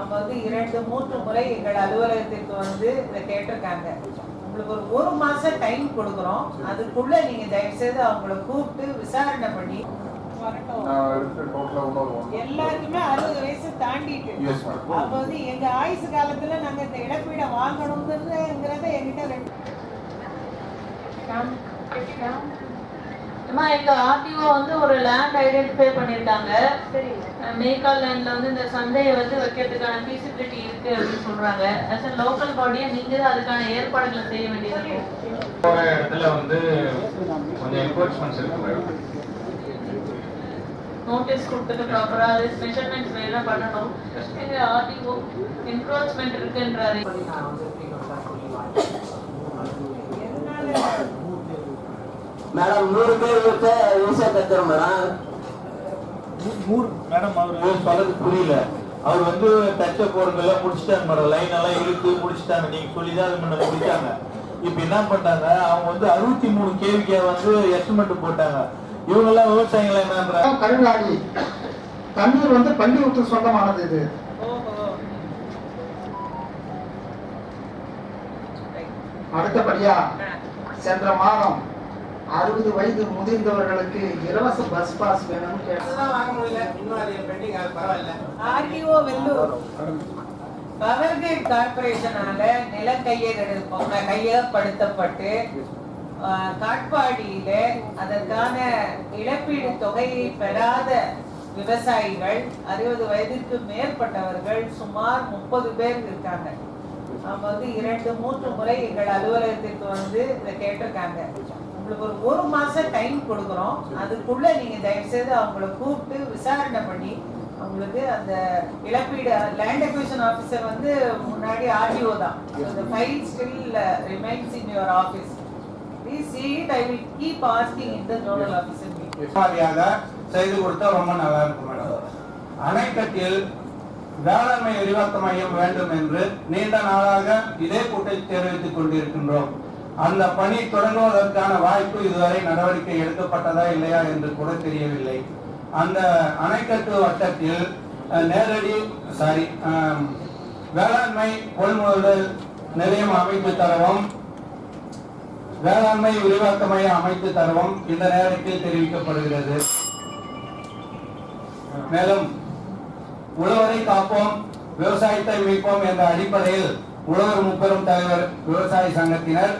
அவங்க வந்து இரண்டு மூன்று முறை எங்கள் அலுவலகத்திற்கு வந்து இதை கேட்டிருக்காங்க. உங்களுக்கு ஒரு ஒரு மாசம் டைம் கொடுக்குறோம். அதுக்குள்ள நீங்க தயவு செய்து அவங்கள கூப்பிட்டு விசாரணை பண்ணி எல்லாருக்குமே அறுபது வயசு தாண்டிட்டு. அப்ப வந்து எங்க ஆயுசு காலத்துல நாங்க இந்த இழப்பீடை வாங்கணுங்கிறத என்கிட்ட ரெண்டு அம்மா எங்க ஆர்டிஓ வந்து ஒரு லேண்ட் ஐடென்டிஃபை பண்ணிருக்காங்க. மேக்கால் லேண்ட்ல வந்து இந்த சந்தையை வந்து வைக்கிறதுக்கான ஃபீசிபிலிட்டி இருக்கு அப்படின்னு சொல்றாங்க. As a லோக்கல் பாடியா நீங்க தான் அதுக்கான ஏற்பாடுகளை செய்ய வேண்டியது இருக்கும் ஒரு இடத்துல வந்து கொஞ்சம் என்ஃபோர்ஸ்மெண்ட்ஸ் இருக்கு மேடம் நோட்டீஸ் கொடுத்துட்டு ப்ராப்பரா அது மெஷர்மெண்ட்ஸ் வேணா பண்ணணும். எங்க ஆர்டிஓ என்க்ரோச்மெண்ட் இருக்குன்றாரு. மேடம் நூறு பேர் விவசாய விவசாய கத்துறோம் மேடம். நூறு மேடம் அவர் சொல்றது புரியல. அவர் வந்து டச்ச போறதெல்லாம் முடிச்சிட்டாங்க மேடம். லைன் எல்லாம் இழுத்து முடிச்சிட்டாங்க. நீங்க சொல்லி தான் அது முன்ன முடிச்சாங்க இப்ப என்ன பண்ணிட்டாங்க? அவங்க வந்து அறுபத்தி மூணு கேவிக்கே வந்து எஸ்டிமேட் போட்டாங்க. இவங்க எல்லாம் விவசாயிகள் என்னன்றாங்க கருங்காலி தண்ணீர் வந்து பள்ளிக்கூட்டு சொந்தமானது இது. அடுத்தபடியா சென்ற மாதம் அறுபது வயது முதிர்ந்தவர்களுக்கு இலவச பஸ் பாஸ் வேணும்னு கேட்டாங்க வாங்க முடியல. இன்னும் அது பெண்டிங் பரவாயில்ல. ஆர்டிஓ வெல்லூர். பவர்கிரிட் கார்பரேஷனால நில கையெழு கையகப்படுத்தப்பட்டு காட்பாடியில அதற்கான இழப்பீடு தொகையை பெறாத விவசாயிகள் அறுபது வயதிற்கு மேற்பட்டவர்கள் சுமார் முப்பது பேர் இருக்காங்க. அவங்க வந்து இரண்டு மூன்று முறை எங்கள் அலுவலகத்திற்கு வந்து இதை கேட்டிருக்காங்க. உங்களுக்கு ஒரு ஒரு மாசம் டைம் கொடுக்குறோம். அதுக்குள்ள நீங்க தயவு செய்து அவங்கள கூப்பிட்டு விசாரணை பண்ணி அவங்களுக்கு அந்த இழப்பீடு லேண்ட் அக்விஷன் ஆஃபீஸர் வந்து முன்னாடி ஆர்டிஓ தான். The file still remains in your office please i will keep asking in the zonal officer meeting. மாதிரியாக செய்து கொடுத்தா ரொம்ப நல்லா இருக்கும் மேடம் அணைக்கட்டில் வேளாண்மை விரிவாக்க மையம் வேண்டும் என்று நீண்ட நாளாக இதே கூட்டத்தில் தெரிவித்துக் கொண்டிருக்கின்றோம். அந்த பணி தொடங்குவதற்கான வாய்ப்பு இதுவரை நடவடிக்கை எடுக்கப்பட்டதா இல்லையா என்று கூட தெரியவில்லை. அந்த அணைக்கட்டு வட்டத்தில் நேரடி சாரி வேளாண்மை கொள்முதல் நிலையம் அமைத்து தரவும் வேளாண்மை விரிவாக்க மையம் அமைத்து தரவும் இந்த நேரத்தில் தெரிவிக்கப்படுகிறது. மேலும் உழவரை காப்போம் விவசாயத்தை மீட்போம் என்ற அடிப்படையில் உழவர் முப்பெரும் தலைவர் விவசாய சங்கத்தினர்